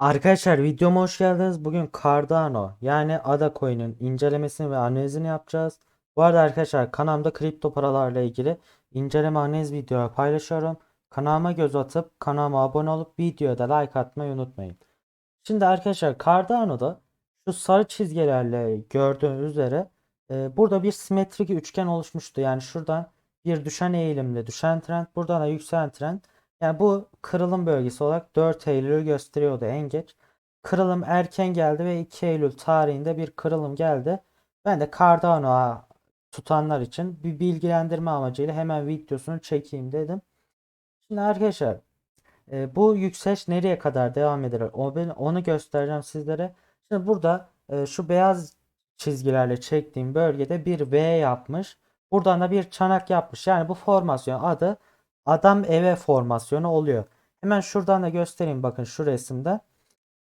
Arkadaşlar videoma hoş geldiniz. Bugün Cardano yani ADA coin'in incelemesini ve analizini yapacağız. Bu arada arkadaşlar kanalımda kripto paralarla ilgili inceleme analiz videoları paylaşıyorum. Kanalıma göz atıp kanalıma abone olup videoya da like atmayı unutmayın. Şimdi arkadaşlar Cardano'da şu sarı çizgilerle gördüğünüz üzere e, burada bir simetrik üçgen oluşmuştu. Yani şuradan bir düşen eğilimde düşen trend buradan da yükselen trend. Yani bu kırılım bölgesi olarak 4 Eylül'ü gösteriyordu en geç. Kırılım erken geldi ve 2 Eylül tarihinde bir kırılım geldi. Ben de Cardano'a tutanlar için bir bilgilendirme amacıyla hemen videosunu çekeyim dedim. Şimdi arkadaşlar e, bu yükseliş nereye kadar devam eder? Onu göstereceğim sizlere. Şimdi burada e, şu beyaz çizgilerle çektiğim bölgede bir V yapmış. Buradan da bir çanak yapmış. Yani bu formasyon adı adam eve formasyonu oluyor. Hemen şuradan da göstereyim bakın şu resimde.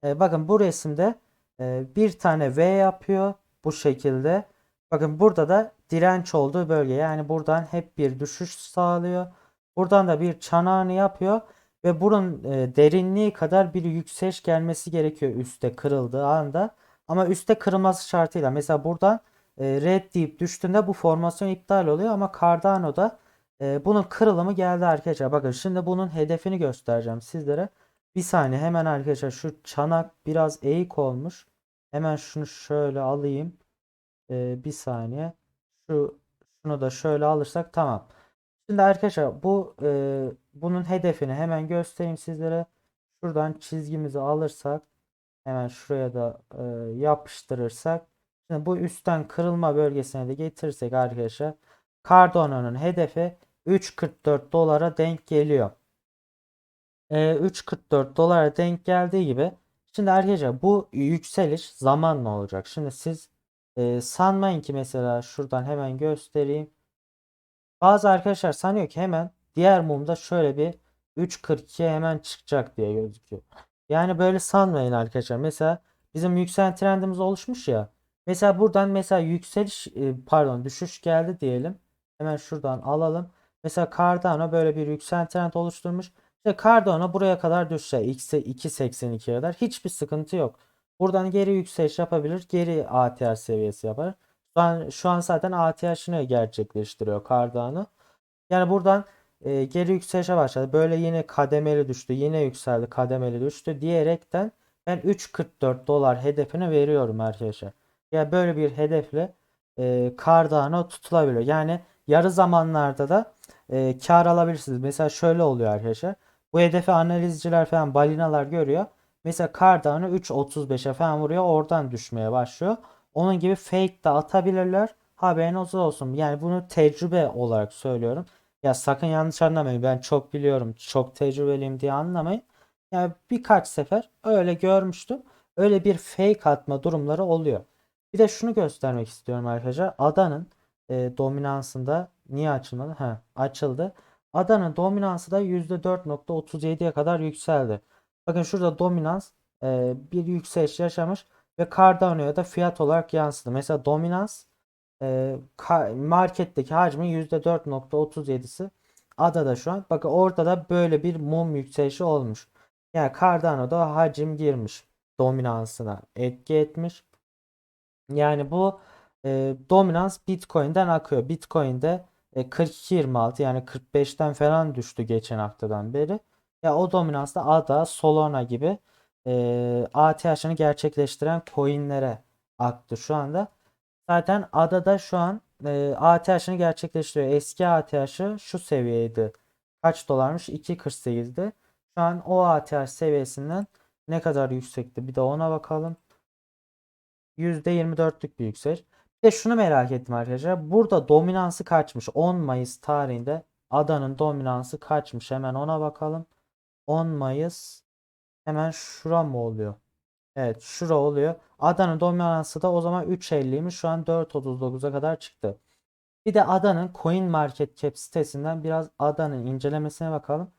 E, bakın bu resimde e, bir tane V yapıyor bu şekilde. Bakın burada da direnç olduğu bölge. Yani buradan hep bir düşüş sağlıyor. Buradan da bir çanağını yapıyor ve bunun e, derinliği kadar bir yükseliş gelmesi gerekiyor üste kırıldığı anda. Ama üste kırılması şartıyla mesela buradan e, red deyip düştüğünde bu formasyon iptal oluyor ama Cardano'da e, bunun kırılımı geldi arkadaşlar. Bakın şimdi bunun hedefini göstereceğim sizlere. Bir saniye hemen arkadaşlar şu çanak biraz eğik olmuş. Hemen şunu şöyle alayım. E, bir saniye. Şu şunu da şöyle alırsak tamam. Şimdi arkadaşlar bu e, bunun hedefini hemen göstereyim sizlere. Şuradan çizgimizi alırsak hemen şuraya da e, yapıştırırsak. Şimdi bu üstten kırılma bölgesine de getirirsek arkadaşlar Cardano'nun hedefi 3.44 dolara denk geliyor. E, 3.44 dolara denk geldiği gibi şimdi arkadaşlar bu yükseliş zamanla olacak. Şimdi siz e, sanmayın ki mesela şuradan hemen göstereyim. Bazı arkadaşlar sanıyor ki hemen diğer mumda şöyle bir 3.42 hemen çıkacak diye gözüküyor. Yani böyle sanmayın arkadaşlar. Mesela bizim yükselen trendimiz oluşmuş ya. Mesela buradan mesela yükseliş e, pardon düşüş geldi diyelim. Hemen şuradan alalım. Mesela Cardano böyle bir yükselen trend oluşturmuş. İşte Cardano buraya kadar düşse X'e 2.82'ye kadar hiçbir sıkıntı yok. Buradan geri yükseliş yapabilir. Geri ATH seviyesi yapar. Şu an, şu an zaten ATH'ını gerçekleştiriyor Cardano. Yani buradan e, geri yükselişe başladı. Böyle yine kademeli düştü. Yine yükseldi. Kademeli düştü diyerekten ben 3.44 dolar hedefini veriyorum arkadaşlar. Yani böyle bir hedefle e, Cardano tutulabiliyor. Yani yarı zamanlarda da e, kar alabilirsiniz. Mesela şöyle oluyor arkadaşlar. Bu hedefi analizciler falan balinalar görüyor. Mesela Cardano 3.35'e falan vuruyor. Oradan düşmeye başlıyor. Onun gibi fake de atabilirler. Haberiniz olsun. Yani bunu tecrübe olarak söylüyorum. Ya sakın yanlış anlamayın. Ben çok biliyorum, çok tecrübeliyim diye anlamayın. Yani birkaç sefer öyle görmüştüm. Öyle bir fake atma durumları oluyor. Bir de şunu göstermek istiyorum arkadaşlar. Adanın e, dominansında niye açılmadı? Ha, açıldı. Adanın dominansı da %4.37'ye kadar yükseldi. Bakın şurada dominans e, bir yükseliş yaşamış ve Cardano'ya da fiyat olarak yansıdı. Mesela dominans e, marketteki hacmin %4.37'si adada şu an. Bakın orada da böyle bir mum yükselişi olmuş. Yani Cardano'da hacim girmiş. Dominansına etki etmiş. Yani bu e, dominans Bitcoin'den akıyor. Bitcoin'de e, 42.26 yani 45'ten falan düştü geçen haftadan beri. Ya o dominans da ADA, Solana gibi e, ATH'ını gerçekleştiren coinlere aktı şu anda. Zaten adada şu an e, ATH'ını gerçekleştiriyor. Eski ATH'ı şu seviyeydi. Kaç dolarmış? 2.48'di. Şu an o ATH seviyesinden ne kadar yüksekti? Bir de ona bakalım. %24'lük bir yükseliş. De şunu merak ettim arkadaşlar. Burada dominansı kaçmış? 10 Mayıs tarihinde adanın dominansı kaçmış? Hemen ona bakalım. 10 Mayıs hemen şura mı oluyor? Evet şura oluyor. Adanın dominansı da o zaman 3.50'ymiş. Şu an 4.39'a kadar çıktı. Bir de Adanın Coin Market Cap sitesinden biraz Adanın incelemesine bakalım.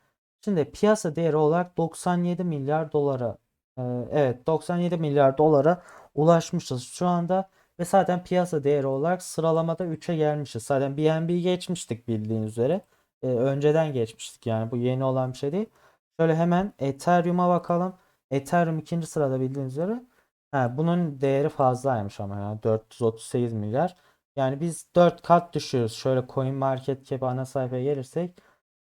Şimdi piyasa değeri olarak 97 milyar dolara e, evet 97 milyar dolara ulaşmışız şu anda ve zaten piyasa değeri olarak sıralamada 3'e gelmişiz. Zaten BNB'yi geçmiştik bildiğiniz üzere. E, önceden geçmiştik yani bu yeni olan bir şey değil. Şöyle hemen Ethereum'a bakalım. Ethereum ikinci sırada bildiğiniz üzere. Ha, bunun değeri fazlaymış ama ya 438 milyar. Yani biz 4 kat düşüyoruz. Şöyle CoinMarketCap ana sayfaya gelirsek.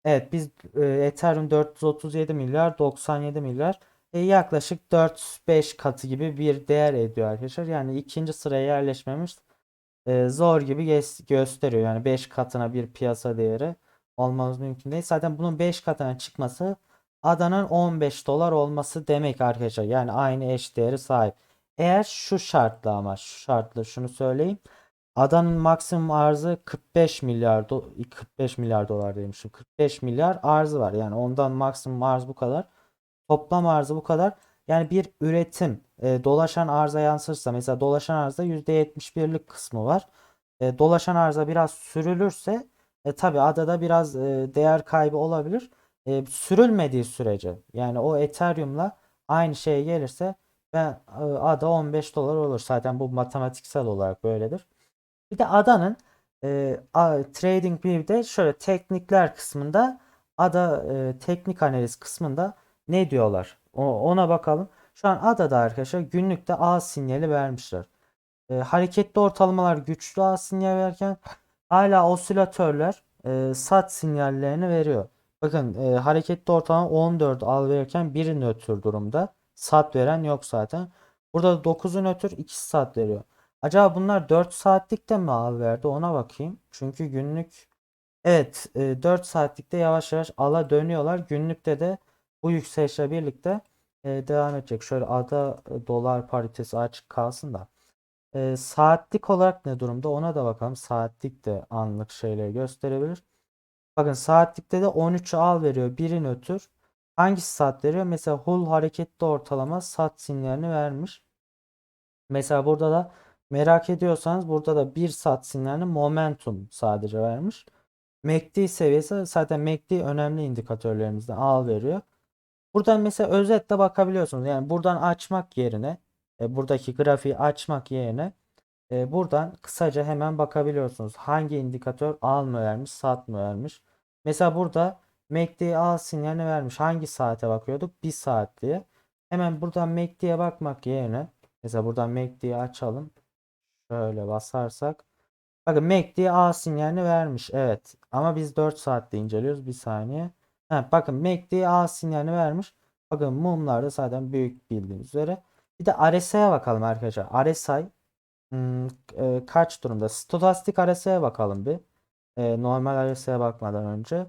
Evet biz e, Ethereum 437 milyar 97 milyar yaklaşık 4-5 katı gibi bir değer ediyor arkadaşlar. Yani ikinci sıraya yerleşmemiz e, zor gibi gösteriyor. Yani 5 katına bir piyasa değeri olmamız mümkün değil. Zaten bunun 5 katına çıkması adanın 15 dolar olması demek arkadaşlar. Yani aynı eş değeri sahip. Eğer şu şartla ama şu şartla şunu söyleyeyim. Adanın maksimum arzı 45 milyar do 45 milyar dolar demişim. 45 milyar arzı var. Yani ondan maksimum arz bu kadar. Toplam arzı bu kadar. Yani bir üretim e, dolaşan arıza yansırsa mesela dolaşan arzda %71'lik kısmı var. E, dolaşan arıza biraz sürülürse e, tabii adada biraz e, değer kaybı olabilir. E, sürülmediği sürece yani o Ethereum'la aynı şeye gelirse ben e, ada 15 dolar olur. Zaten bu matematiksel olarak böyledir. Bir de adanın e, a- Trading View'de şöyle teknikler kısmında ada e, teknik analiz kısmında ne diyorlar? O- ona bakalım. Şu an adada arkadaşlar günlükte A sinyali vermişler. E, hareketli ortalamalar güçlü A sinyal verirken hala osilatörler e, sat sinyallerini veriyor. Bakın e, hareketli ortalama 14 al verirken biri nötr durumda. Sat veren yok zaten. Burada da 9'u nötr 2 sat veriyor. Acaba bunlar 4 saatlikte mi al verdi ona bakayım. Çünkü günlük evet e, 4 saatlikte yavaş yavaş ala dönüyorlar. Günlükte de bu yükselişle birlikte e, devam edecek. Şöyle ada e, dolar paritesi açık kalsın da. E, saatlik olarak ne durumda ona da bakalım. Saatlik de anlık şeyleri gösterebilir. Bakın saatlikte de 13 al veriyor. Biri nötr. Hangisi saat veriyor? Mesela Hull hareketli ortalama sat sinyalini vermiş. Mesela burada da merak ediyorsanız burada da 1 saat sinyalini momentum sadece vermiş. MACD seviyesi zaten MACD önemli indikatörlerimizden al veriyor. Buradan mesela özetle bakabiliyorsunuz. Yani buradan açmak yerine e, buradaki grafiği açmak yerine e, buradan kısaca hemen bakabiliyorsunuz. Hangi indikatör al mı vermiş, sat mı vermiş. Mesela burada MACD al sinyalini vermiş. Hangi saate bakıyorduk? 1 saat diye. Hemen buradan MACD'ye bakmak yerine mesela buradan MACD'yi açalım. Şöyle basarsak. Bakın MACD A sinyalini vermiş. Evet. Ama biz 4 saatte inceliyoruz. Bir saniye. Ha, bakın MACD A sinyalini vermiş. Bakın mumlar da zaten büyük bildiğiniz üzere. Bir de RSI'ye bakalım arkadaşlar. RSI hmm, e, kaç durumda? Stokastik RSI'ye bakalım bir. E, normal RSI'ye bakmadan önce.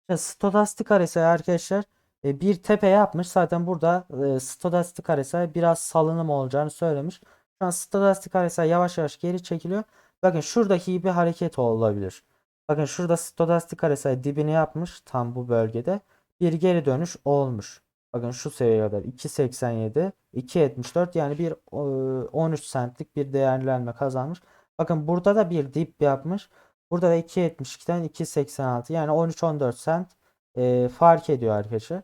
İşte stokastik RSI arkadaşlar e, bir tepe yapmış. Zaten burada e, stokastik RSI biraz salınım olacağını söylemiş. Şu an stokastik RSI yavaş yavaş geri çekiliyor. Bakın şuradaki gibi hareket olabilir. Bakın şurada stokastik RSI dibini yapmış tam bu bölgede. Bir geri dönüş olmuş. Bakın şu seviyeye kadar 2.87, 2.74 yani bir e, 13 centlik bir değerlenme kazanmış. Bakın burada da bir dip yapmış. Burada da 2.72'den 2.86 yani 13-14 cent e, fark ediyor arkadaşlar.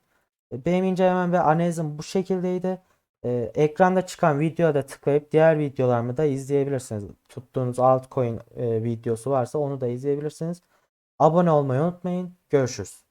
E, Benim incelemem ve analizim bu şekildeydi. E, ekranda çıkan videoya da tıklayıp diğer videolarımı da izleyebilirsiniz. Tuttuğunuz altcoin e, videosu varsa onu da izleyebilirsiniz. Abone olmayı unutmayın. Görüşürüz.